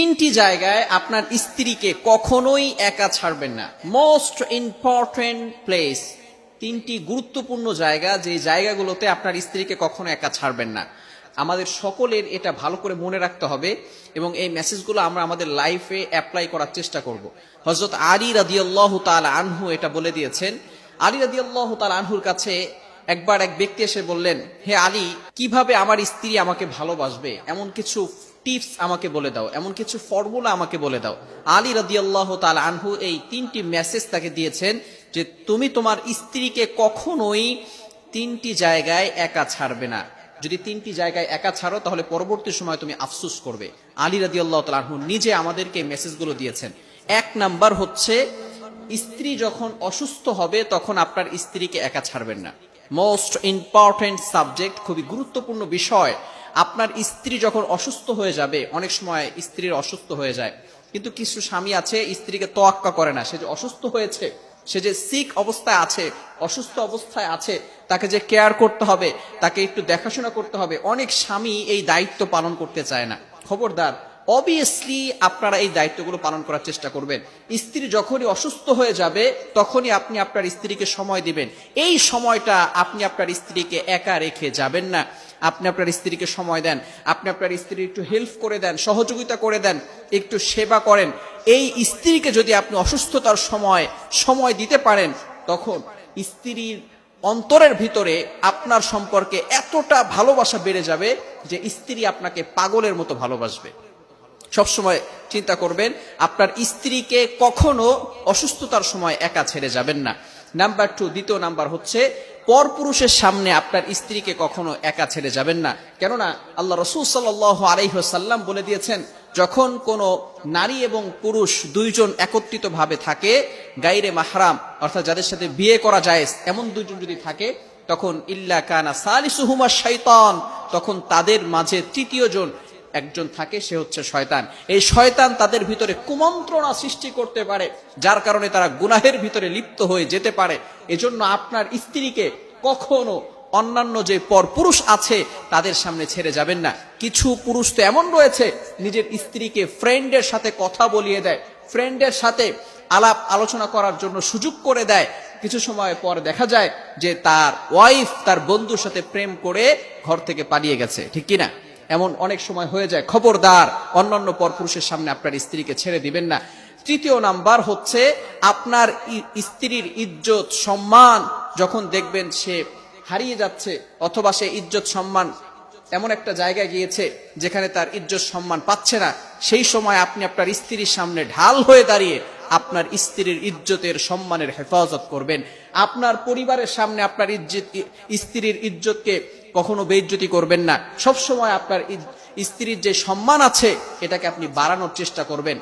তিনটি জায়গায় আপনার স্ত্রীকে কখনোই একা ছাড়বেন না। মোস্ট ইম্পর্টেন্ট প্লেস তিনটি গুরুত্বপূর্ণ জায়গা, যে জায়গাগুলোতে আপনার স্ত্রীকে কখনো একা ছাড়বেন না। আমাদের সকলের এটা ভালো করে মনে রাখতে হবে এবং এই মেসেজগুলো আমরা আমাদের লাইফে অ্যাপ্লাই করার চেষ্টা করব। হজরত আলী রাদিয়াল্লাহু তাআলা আনহু এটা বলে দিয়েছেন। আলী রাদিয়াল্লাহু তাল আনহুর কাছে একবার এক ব্যক্তি এসে বললেন, হে আলী, কীভাবে আমার স্ত্রী আমাকে ভালোবাসবে? এমন কিছু টিপস আমাকে বলে দাও, এমন কিছু ফর্মুলা আমাকে বলে দাও। আলী রাদিয়াল্লাহ তাল আনহু এই তিনটি মেসেজ তাকে দিয়েছেন যে, তুমি তোমার স্ত্রীকে কখনোই তিনটি জায়গায় একা ছাড়বে না। যদি তিনটি জায়গায় একা ছাড়ো, তাহলে পরবর্তী সময় তুমি আফসুস করবে। আলী রাদিয়াল্লাহ তাল আনহু নিজে আমাদেরকে মেসেজগুলো দিয়েছেন। এক নাম্বার হচ্ছে, স্ত্রী যখন অসুস্থ হবে, তখন আপনার স্ত্রীকে একা ছাড়বেন না। মোস্ট ইম্পর্টেন্ট সাবজেক্ট খুবই গুরুত্বপূর্ণ বিষয়। আপনার স্ত্রী যখন অসুস্থ হয়ে যাবে, অনেক সময় স্ত্রীর অসুস্থ হয়ে যায়। কিন্তু কিছু স্বামী আছে, স্ত্রীকে তোয়াক্কা করে না। সে যে অসুস্থ হয়েছে, সে যে সিক অবস্থায় আছে, অসুস্থ অবস্থায় আছে, তাকে যে কেয়ার করতে হবে, তাকে একটু দেখাশোনা করতে হবে, অনেক স্বামী এই দায়িত্ব পালন করতে চায় না। খবরদার অবভিয়াসলি আপনারা এই দায়িত্বগুলো পালন করার চেষ্টা করবেন। স্ত্রী যখনই অসুস্থ হয়ে যাবে, তখনই আপনি আপনার স্ত্রীকে সময় দিবেন। এই সময়টা আপনি আপনার স্ত্রীকে একা রেখে যাবেন না। আপনি আপনার স্ত্রীকে সময় দেন, আপনি আপনার স্ত্রী একটু হেল্প করে দেন, সহযোগিতা করে দেন, একটু সেবা করেন। এই স্ত্রীকে যদি আপনি অসুস্থতার সময় সময় দিতে পারেন, তখন স্ত্রীর অন্তরের ভিতরে আপনার সম্পর্কে এতটা ভালোবাসা বেড়ে যাবে যে স্ত্রী আপনাকে পাগলের মতো ভালোবাসবে। সবসময় চিন্তা করবেন, আপনার স্ত্রীকে কখনো অসুস্থতার সময় একা ছেড়ে যাবেন না। নাম্বার টু দ্বিতীয় নাম্বার হচ্ছে পরপুরুষের সামনে আপনার স্ত্রীকে কখনো একা ছেড়ে যাবেন না। কেননা আল্লাহ রসুল সাল আলাইসাল্লাম বলে দিয়েছেন, যখন কোনো নারী এবং পুরুষ দুইজন একত্রিত ভাবে থাকে, গাইরে মাহরাম, অর্থাৎ যাদের সাথে বিয়ে করা যায়, এমন দুইজন যদি থাকে, তখন ইল্লা কানা সালিসুহুমা শৈতান তখন তাদের মাঝে তৃতীয় জন একজন থাকে, সে হচ্ছে শয়তান। এই শয়তান তাদের ভিতরে কুমন্ত্রণা সৃষ্টি করতে পারে, যার কারণে তারা গুনাহের ভিতরে লিপ্ত হয়ে যেতে পারে। এজন্য আপনার স্ত্রীকে কখনো অন্যান্য যে পর পুরুষ আছে, তাদের সামনে ছেড়ে যাবেন না। কিছু পুরুষ তো এমন রয়েছে, নিজের স্ত্রীকে ফ্রেন্ডের সাথে কথা বলিয়ে দেয়। ফ্রেন্ডের সাথে আলাপ আলোচনা করার জন্য সুযোগ করে দেয়। কিছু সময় পর দেখা যায় যে তার ওয়াইফ তার বন্ধুর সাথে প্রেম করে ঘর থেকে পালিয়ে গেছে। ঠিক কিনা? এমন অনেক সময় হয়ে যায়, খবরদার, অন্যান্য পরপুরুষের সামনে আপনার স্ত্রীকে ছেড়ে দিবেন না। তৃতীয় নাম্বার হচ্ছে, আপনার স্ত্রীর ইজ্জত, সম্মান, যখন দেখবেন সে হারিয়ে যাচ্ছে, অথবা সে ইজ্জত, সম্মান এমন একটা জায়গায় গিয়েছে, যেখানে তার ইজ্জত, সম্মান পাচ্ছে না, সেই সময় আপনি আপনার স্ত্রীর সামনে ঢাল হয়ে দাঁড়িয়ে আপনার স্ত্রীর ইজ্জতের, সম্মানের হেফাজত করবেন। আপনার পরিবারের সামনে আপনার ইজ্জত, স্ত্রীর ইজ্জতকে কখনো বেজ্জতি করবেন না। সব সময় আপনার স্ত্রীর যে সম্মান আছে, এটাকে আপনি বাড়ানোর চেষ্টা করবেন।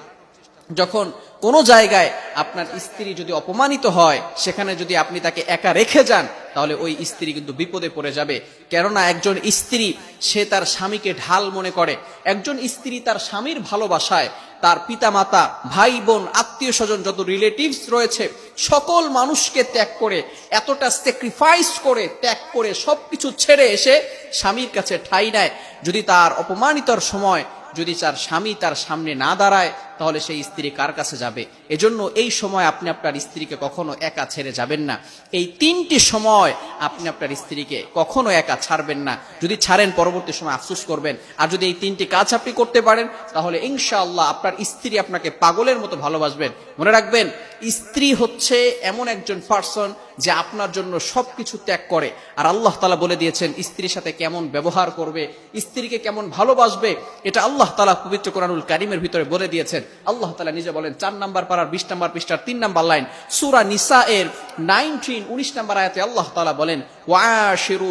যখন কোনো জায়গায় আপনার স্ত্রী যদি অপমানিত হয়, সেখানে যদি আপনি তাকে একা রেখে যান, তাহলে ওই স্ত্রী কিন্তু বিপদে পড়ে যাবে। কেননা একজন স্ত্রী, সে তার স্বামীকে ঢাল মনে করে। একজন স্ত্রী তার স্বামীর ভালোবাসায়, তার পিতামাতা, ভাই, বোন, আত্মীয় স্বজন যত রিলেটিভস রয়েছে, সকল মানুষকে ত্যাগ করে, এতটা স্যাক্রিফাইস করে, ত্যাগ করে সবকিছু ছেড়ে এসে স্বামীর কাছে ঠাই নেয়। যদি তার অপমানিতর সময়, যদি তার স্বামী তার সামনে না দাঁড়ায় তাহলে সেই স্ত্রী কার কাছে যাবে? এজন্য এই সময় আপনি আপনার স্ত্রীকে কখনো একা ছেড়ে যাবেন না। এই তিনটি সময় আপনি আপনার স্ত্রীকে কখনো একা ছাড়বেন না। যদি ছাড়েন, পরবর্তী সময় আফসোস করবেন। আর যদি এই তিনটি কাজ আপনি করতে পারেন, তাহলে ইনশাআল্লাহ আপনার স্ত্রী আপনাকে পাগলের মতো ভালোবাসবেন। মনে রাখবেন, স্ত্রী হচ্ছে এমন একজন পার্সন যে আপনার জন্য সবকিছু ত্যাগ করে। আর আল্লাহ তালা বলে দিয়েছেন, স্ত্রীর সাথে কেমন ব্যবহার করবে, স্ত্রীকে কেমন ভালোবাসবে, এটা আল্লাহ তালা পবিত্র কোরআনুল কারিমের ভিতরে বলে দিয়েছেন। আল্লাহ তালা নিজে বলেন, চার নাম্বার পাড়ার, বিশ নাম্বার পৃষ্ঠার তিন নাম্বার লাইন, সুরা নিসা এর নাইনটিন, উনিশ নাম্বার আয়াতে আল্লাহ তালা বলেন ওয়াশিরু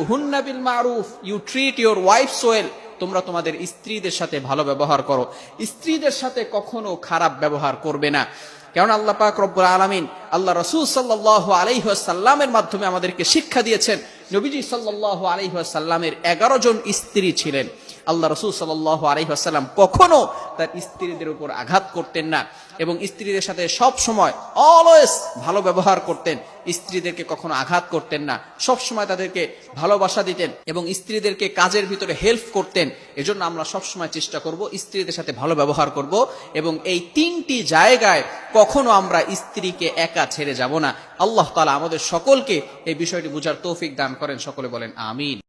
মারুফ, you treat your wife well, তোমরা তোমাদের স্ত্রীদের সাথে ভালো ব্যবহার করো। স্ত্রীদের সাথে কখনো খারাপ ব্যবহার করবে না। কারণ আল্লাহ পাক রব্বুল আলমিন, আল্লাহ রসুল সাল্লাহ আলাইসাল্লামের মাধ্যমে আমাদেরকে শিক্ষা দিয়েছেন, নবীজি সাল্লাহ আলাইসাল্লামের এগারো জন স্ত্রী ছিলেন। আল্লাহ রসুল সাল্লাহ আলহিহাসাল্লাম কখনো তার স্ত্রীদের উপর আঘাত করতেন না এবং স্ত্রীদের সাথে সব সময় অলওয়েজ ভালো ব্যবহার করতেন। স্ত্রীদেরকে কখনো আঘাত করতেন না। সব সময় তাদেরকে ভালোবাসা দিতেন এবং স্ত্রীদেরকে কাজের ভিতরে হেল্প করতেন। এজন্য আমরা সব সময় চেষ্টা করব স্ত্রীদের সাথে ভালো ব্যবহার করব এবং এই তিনটি জায়গায় কখনো আমরা স্ত্রীকে একা ছেড়ে যাব না। আল্লাহ তালা আমাদের সকলকে এই বিষয়টি বুঝার তৌফিক দান করেন। সকলে বলেন, আমিন।